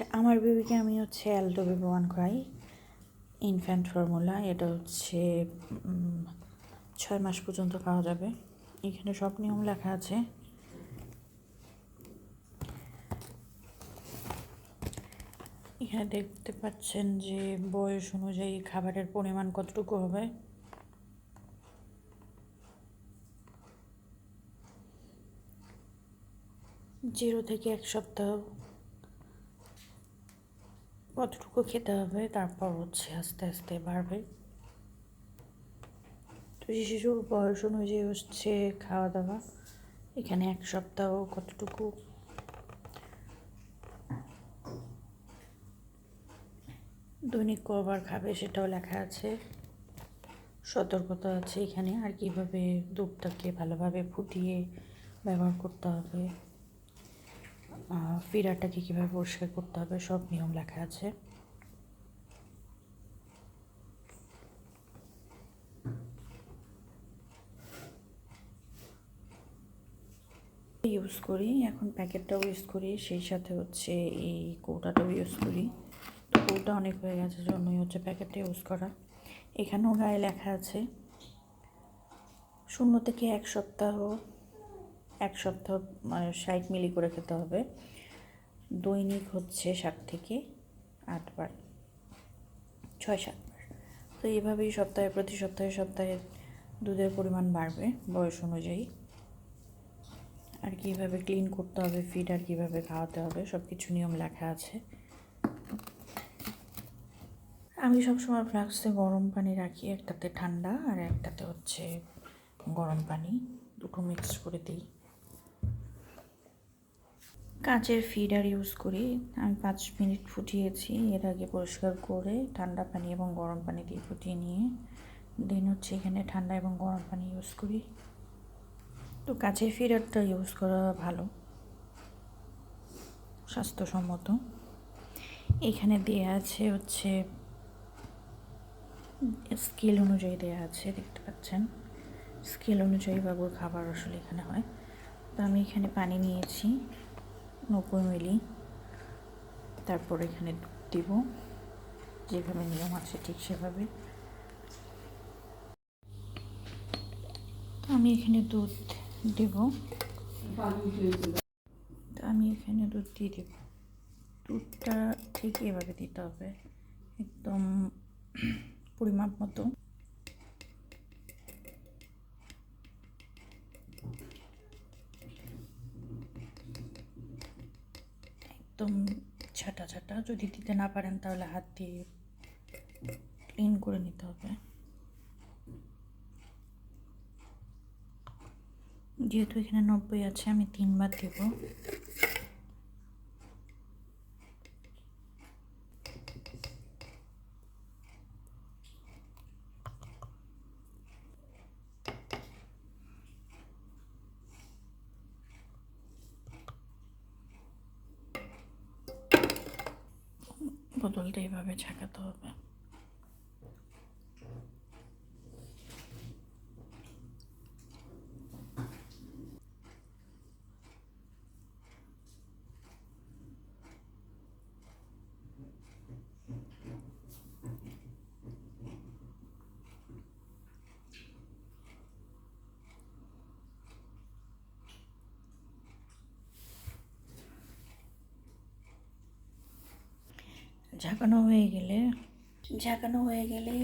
আচ্ছা, আমার বেবিকে আমি হচ্ছে অ্যালটো বেবি ওয়ান খাই ইনফ্যান্ট ফর্মুলা এটা হচ্ছে ছয় মাস পর্যন্ত খাওয়া যাবে। এখানে সব নিয়ম লেখা আছে। এখানে দেখতে পাচ্ছেন যে বয়স অনুযায়ী খাবারের পরিমাণ কতটুকু হবে। জিরো থেকে এক সপ্তাহ। কতটুকু খেতে হবে, তারপর হচ্ছে আস্তে আস্তে বাড়বে। তো শিশুর বয়স অনুযায়ী হচ্ছে খাওয়া দাওয়া এখানে এক সপ্তাহ কতটুকু? দৈনিক কবার খাবে সেটাও লেখা আছে। সতর্কতা আছে এখানে, আর কীভাবে দুধটাকে ভালোভাবে ফুটিয়ে ব্যবহার করতে হবে। ফিরারটাকে কীভাবে পরিষ্কার করতে হবে, সব নিয়ম লেখা আছে। ইউজ করি, এখন প্যাকেটটাও ইউজ করি, সেই সাথে হচ্ছে এই কৌটাটাও ইউজ করি। তো কৌটা অনেক হয়ে গেছে, জন্যই হচ্ছে প্যাকেটটা ইউজ করা। এখানেও গায়ে লেখা আছে, শূন্য থেকে এক সপ্তাহ এক সপ্তাহ মানে ষাট মিলি করে খেতে হবে। দৈনিক হচ্ছে সাত থেকে আটবার ছয় সাতবার তো এইভাবেই সপ্তাহে, প্রতি সপ্তাহে সপ্তাহে দুধের পরিমাণ বাড়বে বয়স অনুযায়ী। আর কীভাবে ক্লিন করতে হবে ফিড আর কীভাবে খাওয়াতে হবে সব কিছু নিয়ম লেখা আছে। আমি সবসময় ফ্লাক্সে গরম পানি রাখি, একটাতে ঠান্ডা আর একটাতে হচ্ছে গরম পানি। দুটো মিক্স করে দিই। কাঁচের ফিডার ইউজ করি। আমি পাঁচ মিনিট ফুটিয়েছি, এর আগে পরিষ্কার করে ঠান্ডা পানি এবং গরম পানি দিয়ে ফুটিয়ে নিয়ে দেন হচ্ছে এখানে ঠান্ডা এবং গরম পানি ইউজ করি। তো কাঁচের ফিডারটা ইউজ করা ভালো, স্বাস্থ্যসম্মত। এখানে দেয়া আছে হচ্ছে স্কেল অনুযায়ী দেয়া আছে, দেখতে পাচ্ছেন। স্কেল অনুযায়ী বাবুর খাবার আসলে এখানে হয়। তো আমি এখানে পানি নিয়েছি। নব্বই মিলি। তারপর এখানে দিব। যেভাবে নিয়ম আছে ঠিক সেভাবে। আমি এখানে দুধ দেব। আমি এখানে দুধ দিয়ে দেব। দুধটা ঠিক এভাবে দিতে হবে। একদম পরিমাপ মতো। একদম ছাটা ছাটা। যদি দিতে না পারেন তাহলে হাত দিয়ে ক্লিন করে নিতে হবে। যেহেতু এখানে নব্বই আছে, আমি তিনবার দেব। বোতলটা এইভাবে ছাকাতে হবে। ঝাঁকানো হয়ে গেলে ঝাঁকানো হয়ে গেলে